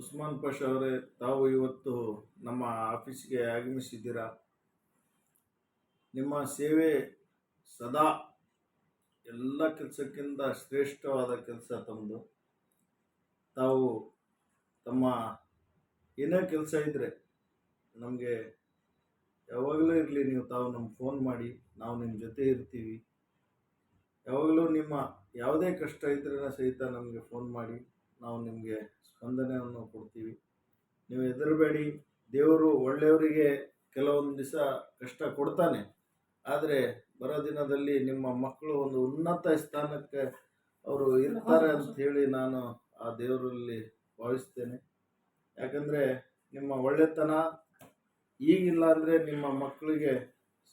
ಉಸ್ಮಾನ್ ಪಾಷ ಅವರೇ, ತಾವು ಇವತ್ತು ನಮ್ಮ ಆಫೀಸ್ಗೆ ಆಗಮಿಸಿದ್ದೀರಾ? ನಿಮ್ಮ ಸೇವೆ ಸದಾ ಎಲ್ಲ ಕೆಲಸಕ್ಕಿಂತ ಶ್ರೇಷ್ಠವಾದ ಕೆಲಸ ತಮ್ಮದು ತಾವು ತಮ್ಮ ಏನೇ ಕೆಲಸ ಇದ್ದರೆ ನಮಗೆ ಯಾವಾಗಲೂ ಇರಲಿ, ನೀವು ತಾವು ನಮ್ಗೆ ಫೋನ್ ಮಾಡಿ, ನಾವು ನಿಮ್ಮ ಜೊತೆ ಇರ್ತೀವಿ. ಯಾವಾಗಲೂ ನಿಮ್ಮ ಯಾವುದೇ ಕಷ್ಟ ಇದ್ರೂ ಸಹಿತ ನಮಗೆ ಫೋನ್ ಮಾಡಿ. ನಾವು ನಿಮಗೆ ಸ್ಪಂದನೆಯನ್ನು ಕೊಡ್ತೀವಿ. ನೀವು ಹೆದರಬೇಡಿ. ದೇವರು ಒಳ್ಳೆಯವರಿಗೆ ಕೆಲವೊಂದು ದಿವಸ ಕಷ್ಟ ಕೊಡ್ತಾನೆ. ಆದರೆ ಬರೋ ದಿನದಲ್ಲಿ ನಿಮ್ಮ ಮಕ್ಕಳು ಒಂದು ಉನ್ನತ ಸ್ಥಾನಕ್ಕೆ ಅವರು ಇರ್ತಾರೆ ಅಂತ ಹೇಳಿ ನಾನು ಆ ದೇವರಲ್ಲಿ ಭಾವಿಸ್ತೇನೆ. ಯಾಕಂದರೆ ನಿಮ್ಮ ಒಳ್ಳೆತನ ಈಗಿಲ್ಲ ಅಂದರೆ ನಿಮ್ಮ ಮಕ್ಕಳಿಗೆ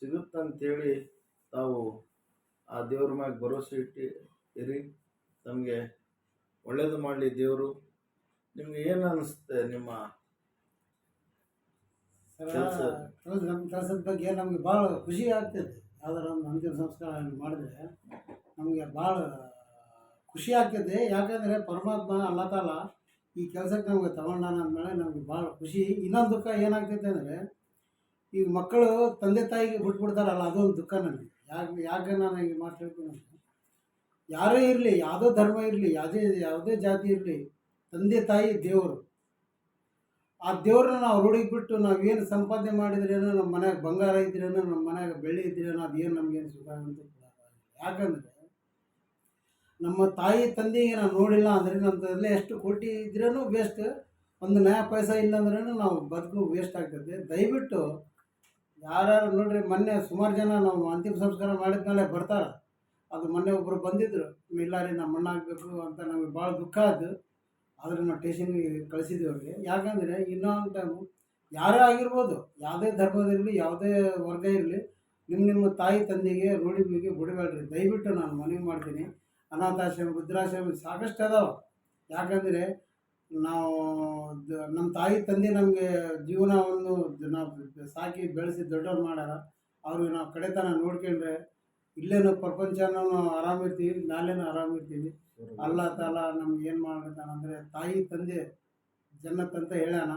ಸಿಗುತ್ತಂತೇಳಿ ತಾವು ಆ ದೇವ್ರ ಮ್ಯಾಗೆ ಭರವಸೆ ಇಟ್ಟು ಇರಿ. ತಮಗೆ ಒಳ್ಳೇದು ಮಾಡಲಿ ದೇವರು. ನಿಮ್ಗೆ ಏನು ಅನಿಸುತ್ತೆ ನಿಮ್ಮ ಕೆಲ್ಸ. ನಮ್ಮ ಕೆಲಸದ ಬಗ್ಗೆ ನಮಗೆ ಭಾಳ ಖುಷಿ ಆಗ್ತೈತೆ ಯಾವ್ದಾರ ಒಂದು ಅಂತಿಮ ಸಂಸ್ಕಾರ ಮಾಡಿದ್ರೆ ನಮಗೆ ಭಾಳ ಖುಷಿ ಆಗ್ತೈತೆ ಯಾಕಂದರೆ ಪರಮಾತ್ಮ ಅಲ್ಲ ತಾಲ ಈ ಕೆಲಸಕ್ಕೆ ನಮಗೆ ತಗೊಂಡಾನ ಅಂದಮೇಲೆ ನಮಗೆ ಭಾಳ ಖುಷಿ. ಇನ್ನೊಂದು ದುಃಖ ಏನಾಗ್ತೈತೆ ಅಂದರೆ ಈಗ ಮಕ್ಕಳು ತಂದೆ ತಾಯಿಗೆ ಬಿಟ್ಬಿಡ್ತಾರಲ್ಲ ಅದೊಂದು ದುಃಖ ನನಗೆ ಯಾಕೆ ಯಾಕೆ ನಾನು ಹಿಂಗೆ ಮಾತು ಹೇಳ್ತೀನಿ ಯಾರೇ ಇರಲಿ, ಯಾವುದೋ ಧರ್ಮ ಇರಲಿ, ಯಾವುದೇ ಯಾವುದೇ ಜಾತಿ ಇರಲಿ, ತಂದೆ, ತಾಯಿ, ದೇವರು. ಆ ದೇವ್ರನ್ನ ನಾವು ರೂಢಿಗೆ ಬಿಟ್ಟು ನಾವೇನು ಸಂಪಾದನೆ ಮಾಡಿದ್ರೇನೋ, ನಮ್ಮ ಮನ್ಯಾಗ ಬಂಗಾರ ಇದ್ರೇನೋ, ನಮ್ಮ ಮನ್ಯಾಗ ಬೆಳ್ಳಿ ಇದ್ರೇನೋ, ಅದೇನು ನಮಗೇನು ಸುಖ ಅಂತ ಯಾಕಂದರೆ ನಮ್ಮ ತಾಯಿ, ತಂದೆಗೆ ನಾವು ನೋಡಿಲ್ಲ ಅಂದರೆ ನಮ್ಮದಲ್ಲೇ ಎಷ್ಟು ಕೋಟಿ ಇದ್ರೇನು ವೇಸ್ಟ್ ಒಂದು ನ್ಯಾಯ ಪೈಸ ಇಲ್ಲ ಅಂದ್ರೆ ನಾವು ಬದುಕು ವೇಸ್ಟ್ ಆಗ್ತದೆ. ದಯವಿಟ್ಟು ಯಾರ್ಯಾರು ನೋಡ್ರಿ, ಮೊನ್ನೆ ಸುಮಾರು ಜನ ನಾವು ಅಂತಿಮ ಸಂಸ್ಕಾರ ಮಾಡಿದ್ಮೇಲೆ ಬರ್ತಾರೆ. ಅದು ಮೊನ್ನೆ ಒಬ್ಬರು ಬಂದಿದ್ದರು ಇಲ್ಲ ರೀ ನಮ್ಮ ಮಣ್ಣು ಅಂತ ನಮಗೆ ಭಾಳ ದುಃಖ ಆದ್ರು ಆದರೆ ನಾವು ಟೇಷನ್ಗೆ ಕಳಿಸಿದ್ವಿ ಅವ್ರಿಗೆ. ಯಾಕಂದರೆ ಇನ್ನೊಂದು ಟೈಮು ಯಾರೇ ಆಗಿರ್ಬೋದು, ಯಾವುದೇ ಧರ್ಮದಿರಲಿ ಯಾವುದೇ ವರ್ಗ ಇರಲಿ ನಿಮ್ಮ ನಿಮ್ಮ ತಾಯಿ ತಂದೆಗೆ ರೂಢಿಗೆ ಬಿಡಬೇಡ್ರಿ. ದಯವಿಟ್ಟು ನಾನು ಮನವಿ ಮಾಡ್ತೀನಿ. ಅನಾಥಾಶ್ರಮ, ವೃದ್ಧಾಶ್ರಮ ಸಾಕಷ್ಟು ಅದಾವೆ. ಯಾಕಂದರೆ ನಾವು ನಮ್ಮ ತಾಯಿ ತಂದೆ ನಮಗೆ ಜೀವನವನ್ನು ನಾವು ಸಾಕಿ ಬೆಳೆಸಿ ದೊಡ್ಡವ್ರು ಮಾಡ್ಯಾರ. ಅವ್ರಿಗೆ ನಾವು ಕಡೆತನ ನೋಡ್ಕೊಂಡ್ರೆ ಇಲ್ಲೇನು ಪ್ರಪಂಚನೂ ಆರಾಮಿರ್ತೀವಿ ನಾಳೆನೂ ಆರಾಮಿರ್ತೀವಿ. ಅಲ್ಲ ತಾಲ ನಮ್ಗೆ ಏನು ಮಾಡ್ತಾನ ಅಂದರೆ ತಾಯಿ ತಂದೆ ಜನ್ನತ್ ಅಂತ ಹೇಳ್ಯಾನ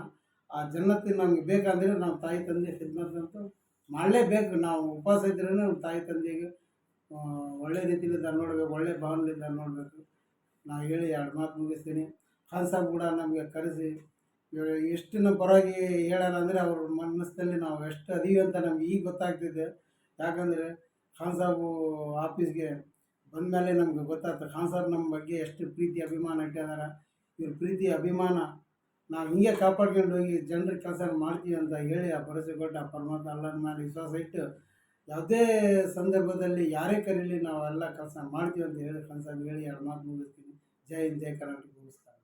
ಆ ಜನ್ನತ್ತಿ ನಮ್ಗೆ ಬೇಕಂದರೆ ನಾವು ತಾಯಿ ತಂದೆ ಖಿದ್ಮತ್ ಮಾಡಲೇಬೇಕು. ನಾವು ಉಪವಾಸ ಇದ್ರೇ ನಮ್ಮ ತಾಯಿ ತಂದೆಗೆ ಒಳ್ಳೆ ರೀತಿಯಿಂದ ನೋಡಬೇಕು, ಒಳ್ಳೆ ಭಾವನೆಯಿಂದ ನೋಡಬೇಕು. ನಾವು ಹೇಳಿ ಎರಡು ಮಾತು ಮುಗಿಸ್ತೀನಿ. ಖಾನ್ ಕೂಡ ನಮಗೆ ಕರೆಸಿ. ಎಷ್ಟು ಪರವಾಗಿ ಹೇಳೋಣ ಅಂದರೆ ಅವ್ರ ಮನಸ್ಸಿನಲ್ಲಿ ನಾವು ಎಷ್ಟು ಅದೀವಿ ಅಂತ ನಮ್ಗೆ ಈಗ ಗೊತ್ತಾಗ್ತಿದೆ. ಯಾಕಂದರೆ ಖಾನ್ ಸಾಬು ಆಫೀಸ್ಗೆ ಬಂದಮೇಲೆ ನಮ್ಗೆ ಗೊತ್ತಾಗ್ತದೆ, ಖಾನ್ ಸಾಬ್ ನಮ್ಮ ಬಗ್ಗೆ ಎಷ್ಟು ಪ್ರೀತಿ, ಅಭಿಮಾನ ಇಟ್ಟಿದ್ದಾರೆ ಇವ್ರ ಪ್ರೀತಿ, ಅಭಿಮಾನ ನಾವು ಹಿಂಗೆ ಕಾಪಾಡ್ಕೊಂಡು ಹೋಗಿ ಜನರ ಕೆಲಸ ಮಾಡ್ತೀವಿ ಅಂತ ಹೇಳಿ ಆ ಭರವಸೆ ಕೊಟ್ಟು ಆ ಪರಮಾತ್ಮ ಅಲ್ಲನ ಮೇಲೆ ವಿಶ್ವಾಸ ಇಟ್ಟು ಯಾವುದೇ ಸಂದರ್ಭದಲ್ಲಿ ಯಾರೇ ಕರೀಲಿ ನಾವೆಲ್ಲ ಕೆಲಸ ಮಾಡ್ತೀವಿ ಅಂತ ಹೇಳಿ ಖಾನ್ ಸಾಬ್ ಹೇಳಿ ಎರಡು ಮಾತು ಮುಗಿಸ್ತೀನಿ. ಜೈ ಹಿಂದ್, ಜೈ ಕರ್ನಾಟಕ, ನಮಸ್ಕಾರ.